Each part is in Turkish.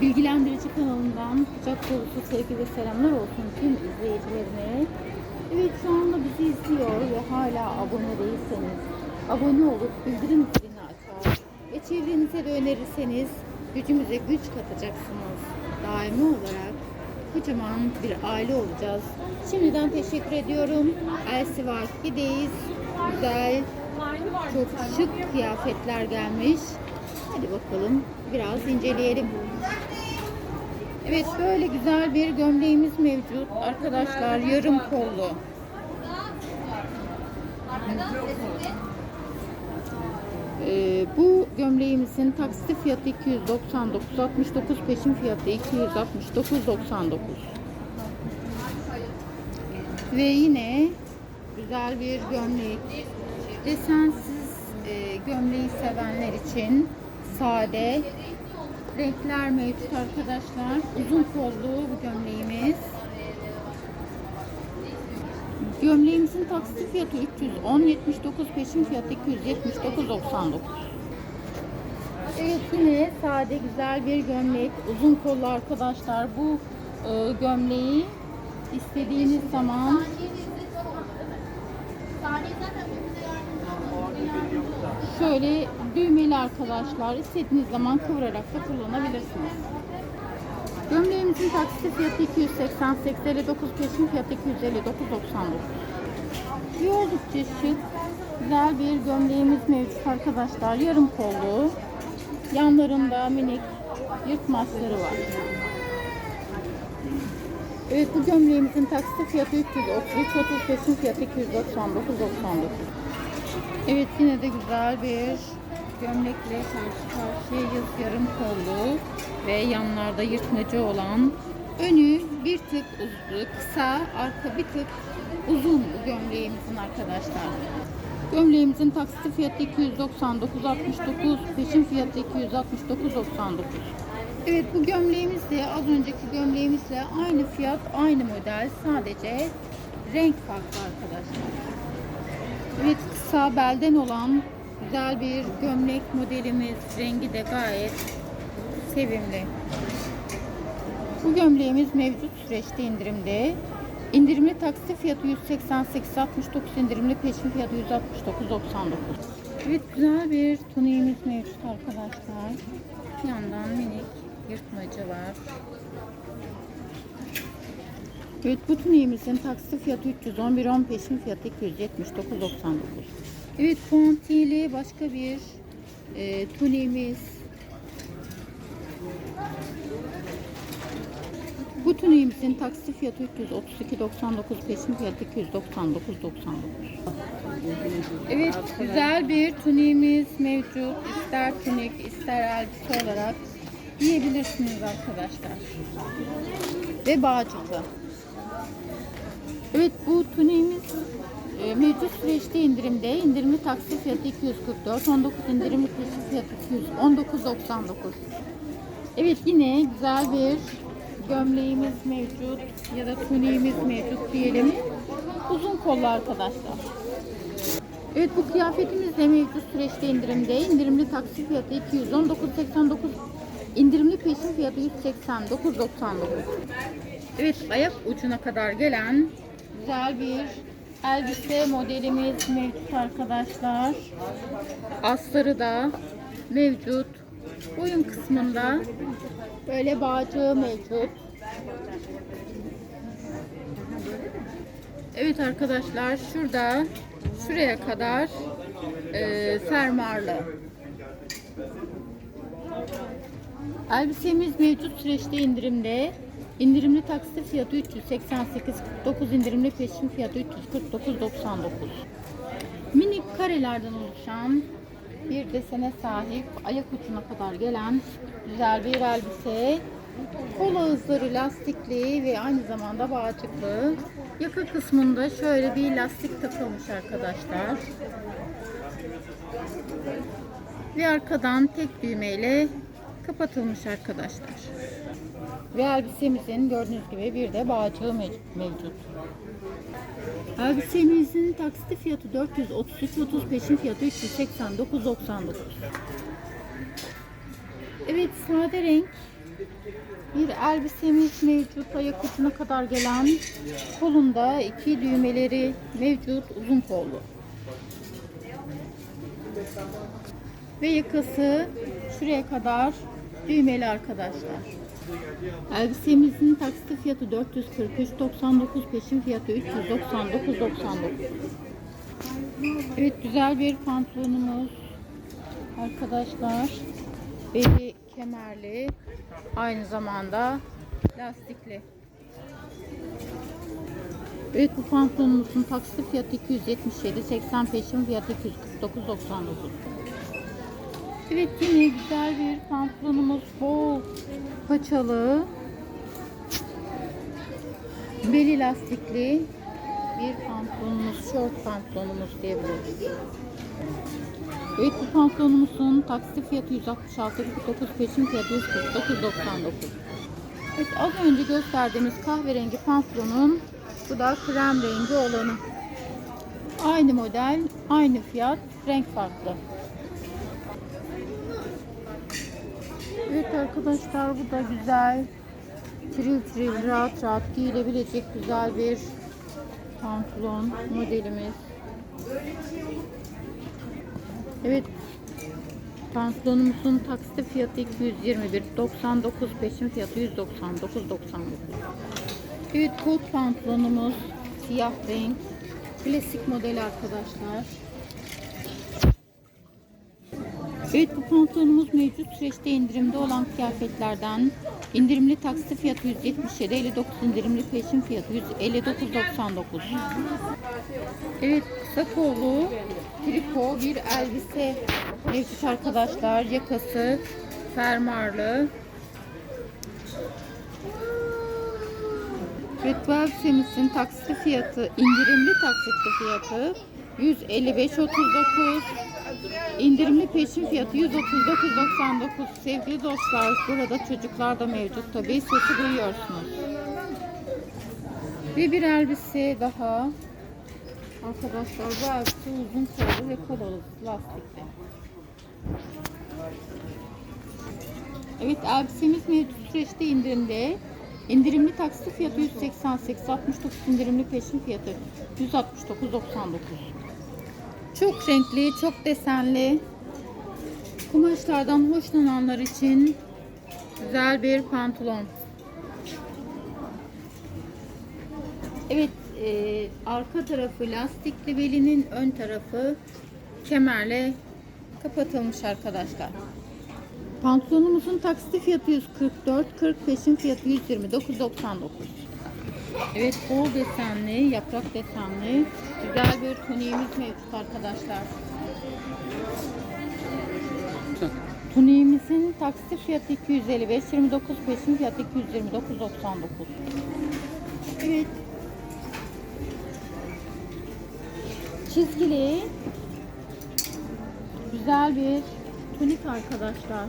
Bilgilendirici kanalından kucak dolusu sevgi ve selamlar olsun tüm izleyicilerine. Evet şu anda bizi izliyor ve hala abone değilseniz abone olup bildirim zilini açar ve çevrenize de önerirseniz gücümüze güç katacaksınız. Daimi olarak kocaman bir aile olacağız. Şimdiden teşekkür ediyorum. Elsi Vakideyiz. Güzel, çok şık kıyafetler gelmiş. Hadi bakalım biraz inceleyelim. Evet böyle güzel bir gömleğimiz mevcut arkadaşlar yarım kollu. Ee, bu gömleğimizin taksitli fiyatı 299, 69 peşin fiyatı 269.99. Ve yine güzel bir gömlek. Desensiz e, gömleği sevenler için sade renkler mevcut arkadaşlar. Uzun kollu bu gömleğimiz. Gömleğimizin taksit fiyatı 310, 79 peşin fiyatı 279.99. Evet yine sade güzel bir gömlek. Uzun kollu arkadaşlar. Bu e, gömleği istediğiniz zaman şöyle düğmeli arkadaşlar. istediğiniz zaman kıvırarak da kullanabilirsiniz. Gömleğimizin taksiti fiyatı 288, 59 peşin fiyatı 259.99. Bir oldukça şık, güzel bir gömleğimiz mevcut arkadaşlar. Yarım kollu, yanlarında minik yırtmaçları var. Evet bu gömleğimizin taksiti fiyatı 333, 30 peşin fiyatı 299.99. Evet yine de güzel bir gömlekle karşı karşıyayız yarım kollu ve yanlarda yırtmacı olan önü bir tık uzun, kısa, arka bir tık uzun gömleğimizin arkadaşlar. Gömleğimizin taksiti fiyatı 299.69, peşin fiyatı 269.99. Evet bu gömleğimiz de az önceki gömleğimizle aynı fiyat, aynı model. Sadece renk farklı arkadaşlar. Evet kısa belden olan güzel bir gömlek modelimiz. Rengi de gayet sevimli. Bu gömleğimiz mevcut süreçte indirimde. İndirimli taksi fiyatı 188 69 indirimli peşin fiyatı 169.99. Evet güzel bir tuniğimiz mevcut arkadaşlar. Bir yandan minik yırtmacı var. Evet bu tuniğimizin taksi fiyatı 311 10 peşin fiyatı 279.99. Evet puantiyeli başka bir e, tuniğimiz. Bu tuniğimizin taksi fiyatı 332.99 peşin fiyatı 299.99. Evet güzel bir tuniğimiz mevcut. İster tunik ister elbise olarak giyebilirsiniz arkadaşlar. Ve bağcıklı. Evet bu tuniğimiz e, mevcut süreçte indirimde. İndirimli taksi fiyatı 244, 19 indirimli peşin fiyatı 219.99. Evet yine güzel bir gömleğimiz mevcut ya da tuniğimiz mevcut diyelim. Uzun kollu arkadaşlar. Evet bu kıyafetimiz de mevcut süreçte indirimde. İndirimli taksi fiyatı 219.89. İndirimli peşin fiyatı 189.99. Evet ayak ucuna kadar gelen güzel bir elbise modelimiz mevcut arkadaşlar. Asları da mevcut. Boyun kısmında böyle bağcığı mevcut. Evet arkadaşlar şurada şuraya kadar e, fermuarlı. Elbisemiz mevcut süreçte indirimde. İndirimli taksi fiyatı 388.49 indirimli peşin fiyatı 349.99. Minik karelerden oluşan bir desene sahip ayak ucuna kadar gelen güzel bir elbise. Kol ağızları lastikli ve aynı zamanda bağcıklı. Yaka kısmında şöyle bir lastik takılmış arkadaşlar. Ve arkadan tek düğmeyle kapatılmış arkadaşlar. Ve elbisemizin gördüğünüz gibi bir de bağcığı mevcut. Elbisemizin taksiti fiyatı 433 30 peşin fiyatı 389.99. Evet sade renk elbisemiz mevcut. Ayak ucuna kadar gelen kolunda iki düğmeleri mevcut uzun kollu. Ve yakası şuraya kadar düğmeli arkadaşlar. Elbisemizin taksit fiyatı 443.99 peşin fiyatı 399.99 Evet güzel bir pantolonumuz arkadaşlar. Beli kemerli aynı zamanda lastikli. Evet bu pantolonumuzun taksit fiyatı 277 80 peşin fiyatı 249.99 Evet yine güzel bir pantolonumuz bol paçalı beli lastikli bir pantolonumuz, short pantolonumuz diyebiliriz. Evet bu pantolonumuzun taksit fiyatı 166,49 peşin fiyatı 149,99. Evet az önce gösterdiğimiz kahverengi pantolonun bu da krem rengi olanı. Aynı model, aynı fiyat, renk farklı. Evet arkadaşlar bu da güzel, tril tril rahat rahat giyilebilecek güzel bir pantolon modelimiz. Evet pantolonumuzun taksit fiyatı 221 99 peşin fiyatı 199.99 Evet kot pantolonumuz siyah renk klasik model arkadaşlar. Evet bu pantolonumuz mevcut. Süreçte indirimde olan kıyafetlerden indirimli taksit fiyatı 177 59 indirimli peşin fiyatı 159.99 Evet kısa kollu triko bir elbise. Mevcut arkadaşlar yakası fermuarlı. Evet bu elbisemizin taksitli fiyatı indirimli taksitli fiyatı 155.39 İndirimli peşin fiyatı 139.99 sevgili dostlar burada çocuklar da mevcut tabi sesi duyuyorsunuz. Ve bir elbise daha. Arkadaşlar bu elbise uzun kollu ve kolalı lastikli. Evet elbisemiz mevcut süreçte indirimde. İndirimli taksi fiyatı 188 69 indirimli peşin fiyatı 169.99 çok renkli, çok desenli kumaşlardan hoşlananlar için güzel bir pantolon. Evet, e, arka tarafı lastikli belinin ön tarafı kemerle kapatılmış arkadaşlar. Pantolonumuzun taksiti fiyatı 144, 40 peşin fiyatı 129.99. Evet bol desenli, yaprak desenli güzel bir tuniğimiz mevcut arkadaşlar. Tuniğimizin taksit fiyatı 255, 29 peşin fiyatı 229.99. Evet. Çizgili güzel bir tunik arkadaşlar.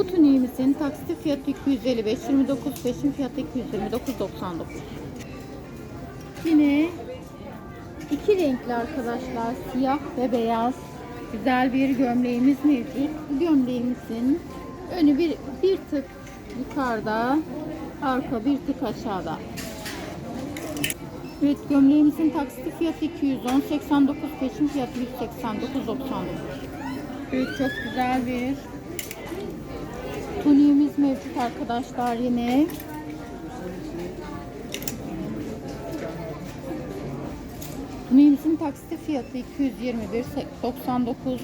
Bu tuniğimizin taksit fiyatı 255, 29 peşin fiyatı 229.99. Yine iki renkli arkadaşlar, siyah ve beyaz güzel bir gömleğimiz mevcut. Bu gömleğimizin önü bir, bir tık yukarıda, arka bir tık aşağıda. Evet gömleğimizin taksit fiyatı 210, 89 peşin fiyatı 189.99. Evet çok güzel bir Tuniğimiz mevcut arkadaşlar yine. Tuniğimizin taksiti fiyatı 221 99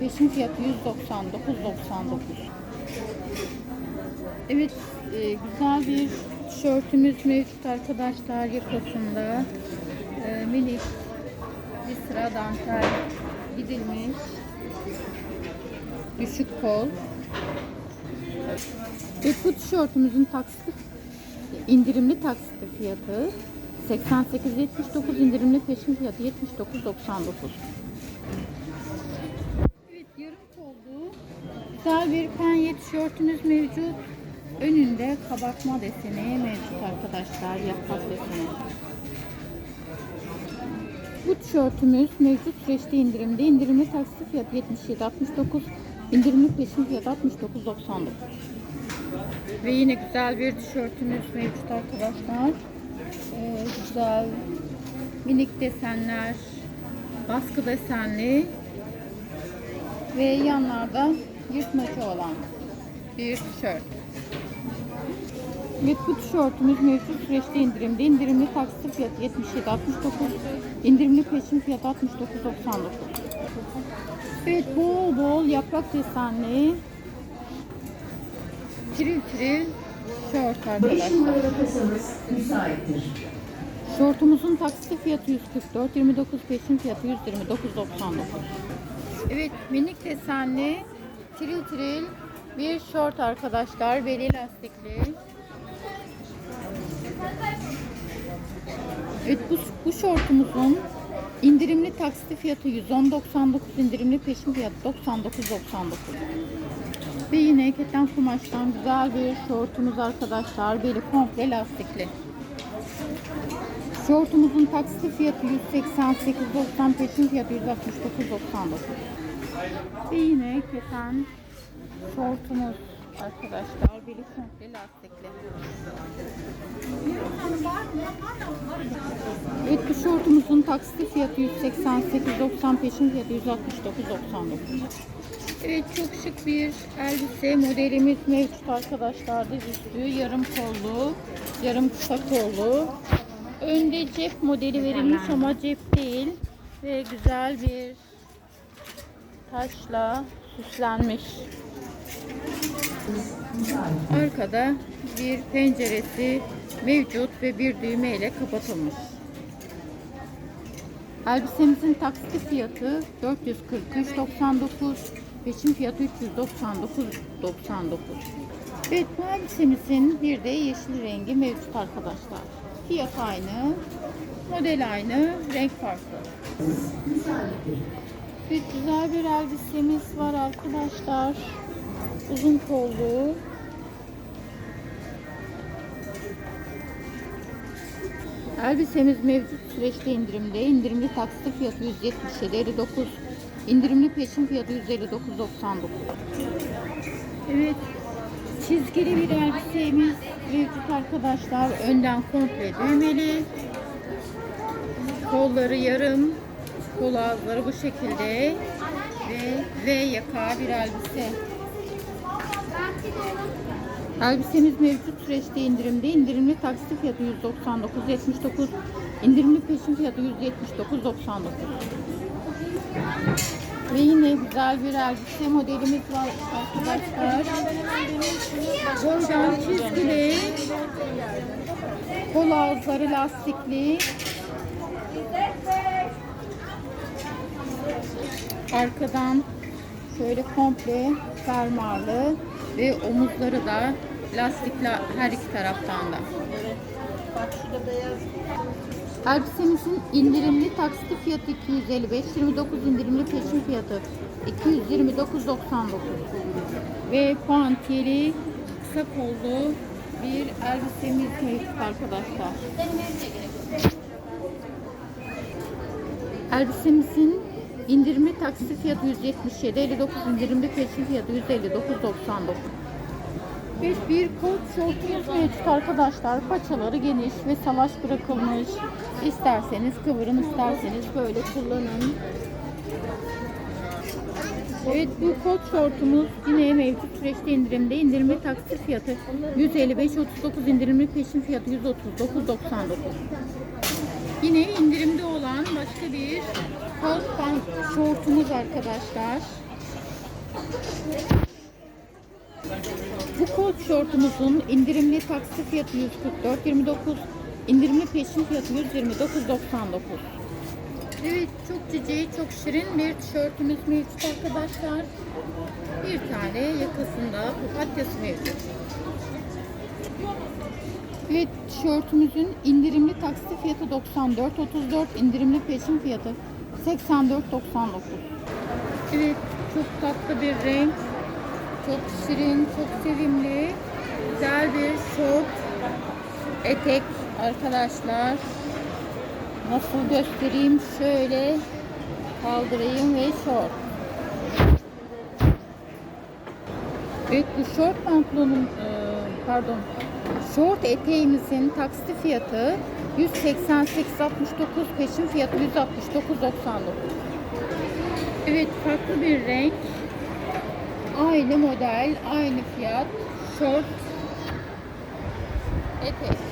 peşin fiyatı 199.99 Evet e, güzel bir tişörtümüz mevcut arkadaşlar yakasında. E, minik bir sıra dantel gidilmiş. Düşük kol bu tişörtümüzün taksit indirimli taksitli fiyatı 88.79 indirimli peşin fiyatı 79.99. Evet yarım kollu güzel bir penye tişörtümüz mevcut. Önünde kabartma deseni mevcut arkadaşlar yaprak deseni. Bu tişörtümüz mevcut süreçte indirimde. İndirimli taksit fiyatı 77.69. İndirimli peşin fiyatı 69.99. Ve yine güzel bir tişörtümüz mevcut arkadaşlar. Ee, güzel minik desenler, baskı desenli ve yanlarda yırtmacı olan bir tişört. Evet bu tişörtümüz mevcut süreçte indirimde. İndirimli taksit fiyatı 77.69. İndirimli peşin fiyatı 69.99. Evet bol bol yaprak desenli tiril tiril şort 5 arkadaşlar. müsaittir. Şortumuzun taksiti fiyatı 144, 29 peşin fiyatı 129.99. Evet minik desenli tiril tiril bir şort arkadaşlar. Beli lastikli. Evet bu, bu şortumuzun indirimli taksiti fiyatı 110.99 indirimli peşin fiyatı 99.99. Ve yine keten kumaştan güzel bir şortumuz arkadaşlar. Beli komple lastikli. Şortumuzun taksiti fiyatı 188.90 peşin fiyatı 169.99. Ve yine keten şortumuz arkadaşlar beli komple lastikli. Evet bu şortumuzun taksiti fiyatı 188.90 peşin fiyatı 169.99. Evet çok şık bir elbise modelimiz mevcut arkadaşlar. Dizüstü yarım kollu, yarım kısa kollu. Önde cep modeli verilmiş ama cep değil. Ve güzel bir taşla süslenmiş. Arkada bir penceresi mevcut ve bir düğme ile kapatılmış. Elbisemizin taksiti fiyatı 443.99, peşin fiyatı 399.99. Evet elbisemizin bir de yeşil rengi mevcut arkadaşlar. Fiyat aynı, model aynı, renk farklı. Evet, güzel bir elbisemiz var arkadaşlar. Uzun kollu. Elbisemiz mevcut süreçte indirimde. İndirimli taksitli fiyatı 177.59. İndirimli peşin fiyatı 159.99. Evet. Çizgili bir elbisemiz mevcut arkadaşlar. Önden komple düğmeli. Kolları yarım. Kol ağızları bu şekilde. Ve V yaka bir elbise. Elbisemiz mevcut süreçte indirimde. İndirimli taksit fiyatı 199.79. İndirimli peşin fiyatı 179.99. Ve yine güzel bir elbise modelimiz var arkadaşlar. Boydan çizgili. Kol ağızları lastikli. Arkadan şöyle komple fermuarlı ve omuzları da lastikli her iki taraftan da. Elbisemizin indirimli taksiti fiyatı 255, 29 indirimli peşin fiyatı 229.99 ve puantiyeli kısa kollu bir elbisemiz mevcut arkadaşlar. Elbisemizin indirimli taksi fiyatı 177, 59 indirimli peşin fiyatı 159.99. Ve bir kot şortumuz mevcut arkadaşlar. Paçaları geniş ve salaş bırakılmış. İsterseniz kıvırın, isterseniz böyle kullanın. Evet bu kot şortumuz yine mevcut süreçte indirimde. İndirimli taksit fiyatı 155.39 indirimli peşin fiyatı 139.99. Yine indirimde olan başka bir kot şortumuz arkadaşlar. Bu kot şortumuzun indirimli taksi fiyatı 144.29, indirimli peşin fiyatı 129.99. Evet çok cici, çok şirin bir tişörtümüz mevcut arkadaşlar. Bir tane yakasında papatyası mevcut. Evet tişörtümüzün indirimli taksit fiyatı 94.34, indirimli peşin fiyatı 84.99. Evet çok tatlı bir renk. Çok şirin, çok sevimli. Güzel bir şort, etek arkadaşlar. Nasıl göstereyim? Şöyle kaldırayım ve short. Evet bu short pantolonun e, pardon short eteğimizin taksi fiyatı 188.69 peşin fiyatı 169.99. Evet farklı bir renk. Aynı model, aynı fiyat. Short etek.